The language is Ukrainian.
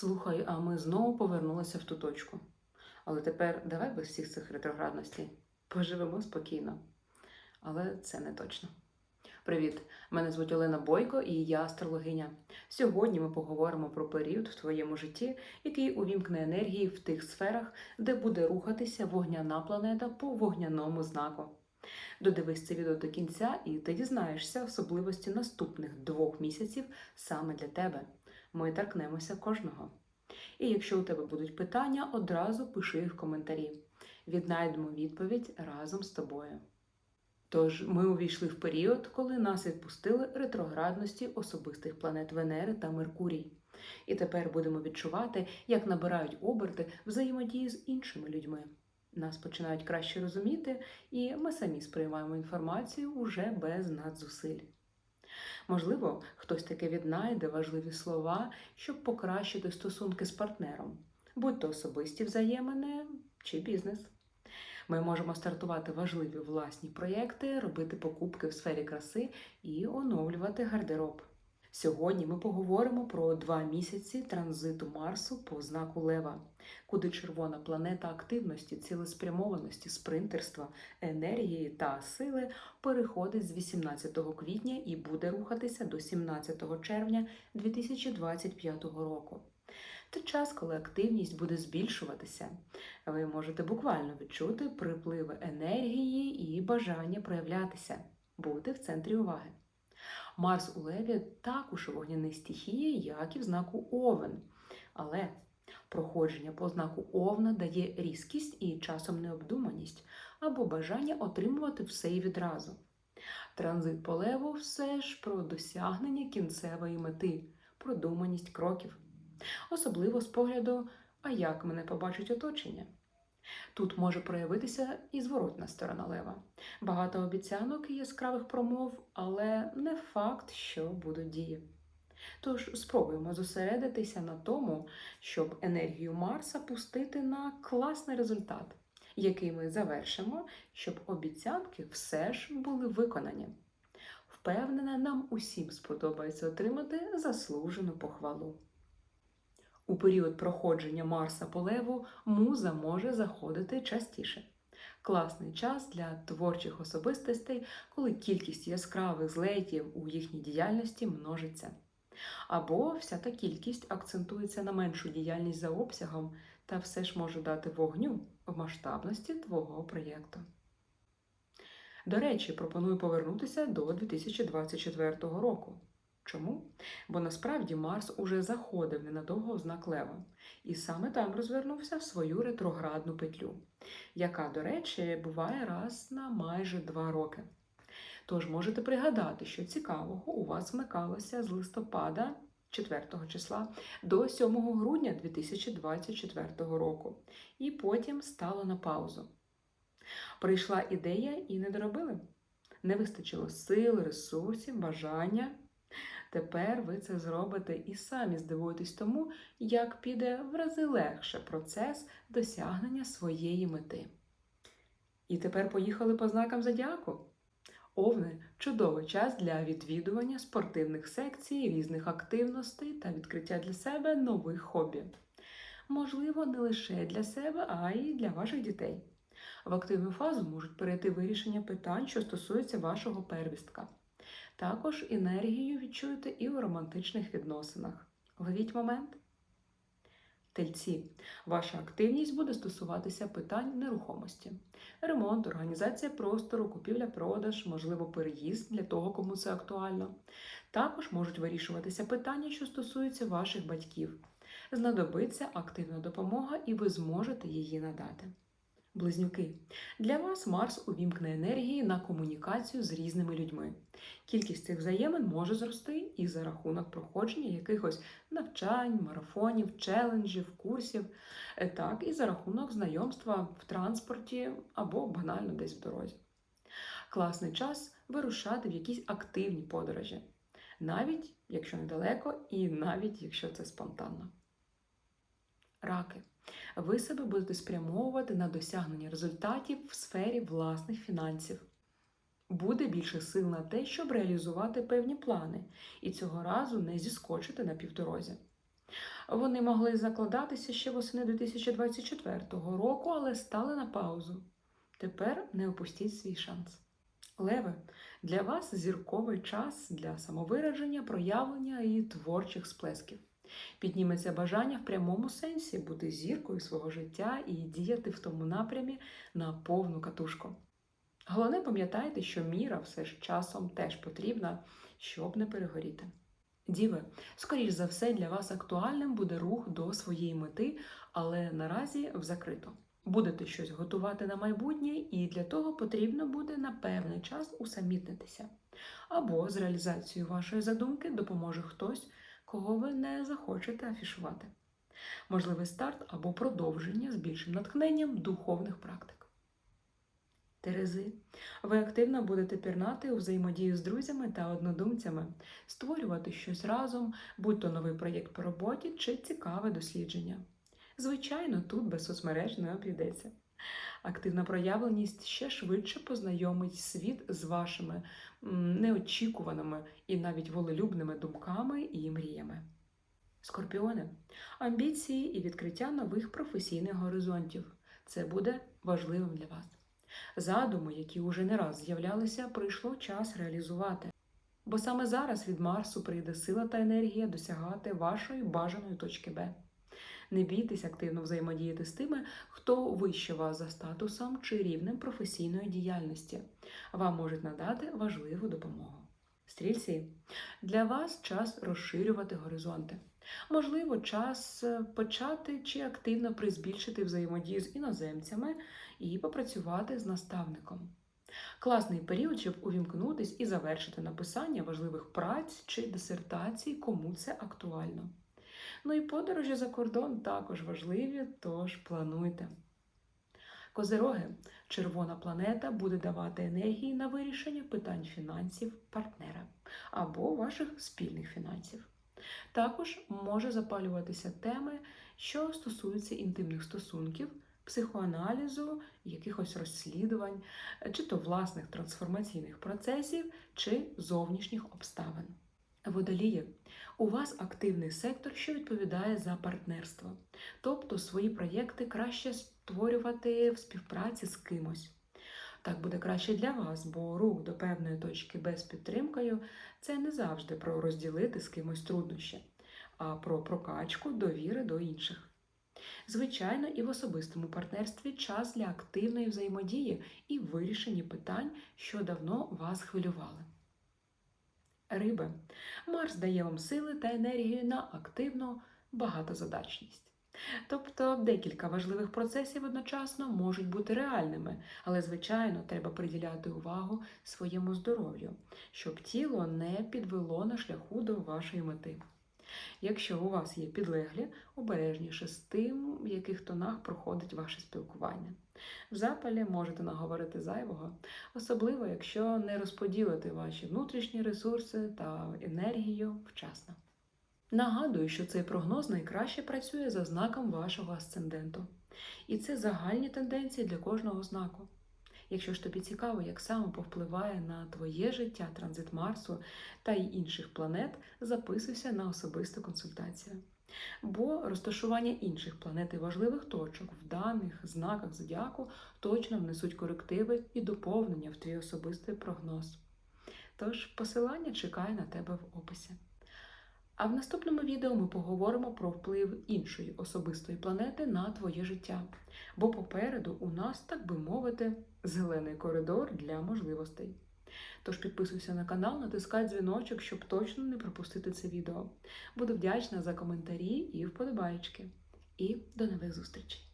Слухай, а ми знову повернулися в ту точку. Але тепер давай без всіх цих ретроградностей. Поживемо спокійно. Але це не точно. Привіт! Мене звуть Олена Бойко і я астрологиня. Сьогодні ми поговоримо про період в твоєму житті, який увімкне енергії в тих сферах, де буде рухатися вогняна планета по вогняному знаку. Додивись це відео до кінця, і ти дізнаєшся особливості наступних двох місяців саме для тебе. Ми торкнемося кожного. І якщо у тебе будуть питання, одразу пиши їх в коментарі. Віднайдемо відповідь разом з тобою. Тож ми увійшли в період, коли нас відпустили ретроградності особистих планет Венери та Меркурій. І тепер будемо відчувати, як набирають оберти взаємодії з іншими людьми. Нас починають краще розуміти, і ми самі сприймаємо інформацію уже без надзусиль. Можливо, хтось таки віднайде важливі слова, щоб покращити стосунки з партнером, будь то особисті взаємини чи бізнес. Ми можемо стартувати важливі власні проєкти, робити покупки в сфері краси і оновлювати гардероб. Сьогодні ми поговоримо про два місяці транзиту Марсу по знаку Лева, куди червона планета активності, цілеспрямованості, спринтерства, енергії та сили переходить з 18 квітня і буде рухатися до 17 червня 2025 року. Це час, коли активність буде збільшуватися. Ви можете буквально відчути припливи енергії і бажання проявлятися, бути в центрі уваги. Марс у Леві також у вогняній стихії, як і в знаку Овен. Але проходження по знаку Овна дає різкість і часом необдуманість або бажання отримувати все і відразу. Транзит по леву все ж про досягнення кінцевої мети, продуманість кроків, особливо з погляду, а як мене побачить оточення. Тут може проявитися і зворотна сторона лева. Багато обіцянок і яскравих промов, але не факт, що будуть дії. Тож спробуємо зосередитися на тому, щоб енергію Марса пустити на класний результат, який ми завершимо, щоб обіцянки все ж були виконані. Впевнена, нам усім сподобається отримати заслужену похвалу. У період проходження Марса по леву муза може заходити частіше. Класний час для творчих особистостей, коли кількість яскравих злетів у їхній діяльності множиться. Або вся та кількість акцентується на меншу діяльність за обсягом та все ж може дати вогню в масштабності твого проєкту. До речі, пропоную повернутися до 2024 року. Чому? Бо насправді Марс уже заходив ненадовго в знак Лева, і саме там розвернувся в свою ретроградну петлю, яка, до речі, буває раз на майже два роки. Тож можете пригадати, що цікавого у вас вмикалося з листопада 4 числа до 7 грудня 2024 року, і потім стало на паузу. Прийшла ідея і не доробили. Не вистачило сил, ресурсів, бажання. Тепер ви це зробите і самі здивуєтесь тому, як піде в рази легше процес досягнення своєї мети. І тепер поїхали по знакам зодіаку. Овни чудовий час для відвідування спортивних секцій, різних активностей та відкриття для себе нових хобі. Можливо, не лише для себе, а й для ваших дітей. В активну фазу можуть перейти вирішення питань, що стосуються вашого первістка. Також енергію відчуєте і у романтичних відносинах. Ловіть момент. Тельці. Ваша активність буде стосуватися питань нерухомості. Ремонт, організація простору, купівля-продаж, можливо, переїзд для того, кому це актуально. Також можуть вирішуватися питання, що стосуються ваших батьків. Знадобиться активна допомога, і ви зможете її надати. Близнюки. Для вас Марс увімкне енергії на комунікацію з різними людьми. Кількість цих взаємин може зрости і за рахунок проходження якихось навчань, марафонів, челенджів, курсів, е, так і за рахунок знайомства в транспорті або банально десь в дорозі. Класний час вирушати в якісь активні подорожі, навіть якщо недалеко, і навіть якщо це спонтанно. Раки. Ви себе будете спрямовувати на досягнення результатів в сфері власних фінансів. Буде більше сил на те, щоб реалізувати певні плани, і цього разу не зіскочити на півдорозі. Вони могли закладатися ще восени 2024 року, але стали на паузу. Тепер не опустіть свій шанс. Леве, для вас зірковий час для самовираження, проявлення і творчих сплесків. Підніметься бажання в прямому сенсі бути зіркою свого життя і діяти в тому напрямі на повну катушку. Головне, пам'ятайте, що міра все ж часом теж потрібна, щоб не перегоріти. Діви, скоріш за все, для вас актуальним буде рух до своєї мети, але наразі в закрито. Будете щось готувати на майбутнє, і для того потрібно буде на певний час усамітнитися. Або з реалізацією вашої задумки допоможе хтось, кого ви не захочете афішувати. Можливий старт або продовження з більшим натхненням духовних практик. Терези, ви активно будете пірнати у взаємодію з друзями та однодумцями, створювати щось разом, будь то новий проєкт по роботі чи цікаве дослідження. Звичайно, тут без соцмереж не обійдеться. Активна проявленість ще швидше познайомить світ з вашими неочікуваними і навіть волелюбними думками і мріями. Скорпіони, амбіції і відкриття нових професійних горизонтів. Це буде важливим для вас. Задуми, які уже не раз з'являлися, прийшло час реалізувати. Бо саме зараз від Марсу прийде сила та енергія досягати вашої бажаної точки Б. Не бійтесь активно взаємодіяти з тими, хто вище вас за статусом чи рівнем професійної діяльності. Вам можуть надати важливу допомогу. Стрільці, для вас час розширювати горизонти. Можливо, час почати чи активно призбільшити взаємодію з іноземцями і попрацювати з наставником. Класний період, щоб увімкнутись і завершити написання важливих праць чи дисертацій, кому це актуально. Ну і подорожі за кордон також важливі, тож плануйте. Козероги, червона планета буде давати енергії на вирішення питань фінансів партнера або ваших спільних фінансів. Також може запалюватися теми, що стосуються інтимних стосунків, психоаналізу, якихось розслідувань, чи то власних трансформаційних процесів, чи зовнішніх обставин. Водолії, у вас активний сектор, що відповідає за партнерство, тобто свої проєкти краще створювати в співпраці з кимось. Так буде краще для вас, бо рух до певної точки без підтримкою це не завжди про розділити з кимось труднощі, а про прокачку довіри до інших. Звичайно, і в особистому партнерстві час для активної взаємодії і вирішення питань, що давно вас хвилювали. Риби. Марс дає вам сили та енергію на активну багатозадачність. Тобто декілька важливих процесів одночасно можуть бути реальними, але, звичайно, треба приділяти увагу своєму здоров'ю, щоб тіло не підвело на шляху до вашої мети. Якщо у вас є підлеглі, обережніше з тим, в яких тонах проходить ваше спілкування. В запалі можете наговорити зайвого, особливо якщо не розподілити ваші внутрішні ресурси та енергію вчасно. Нагадую, що цей прогноз найкраще працює за знаком вашого асценденту. І це загальні тенденції для кожного знаку. Якщо ж тобі цікаво, як саме повпливає на твоє життя транзит Марсу та й інших планет, записуйся на особисту консультацію. Бо розташування інших планет і важливих точок в даних знаках зодіаку точно внесуть корективи і доповнення в твій особистий прогноз. Тож посилання чекає на тебе в описі. А в наступному відео ми поговоримо про вплив іншої особистої планети на твоє життя. Бо попереду у нас, так би мовити, зелений коридор для можливостей. Тож підписуйся на канал, натискай дзвіночок, щоб точно не пропустити це відео. Буду вдячна за коментарі і вподобайки. І до нових зустрічей!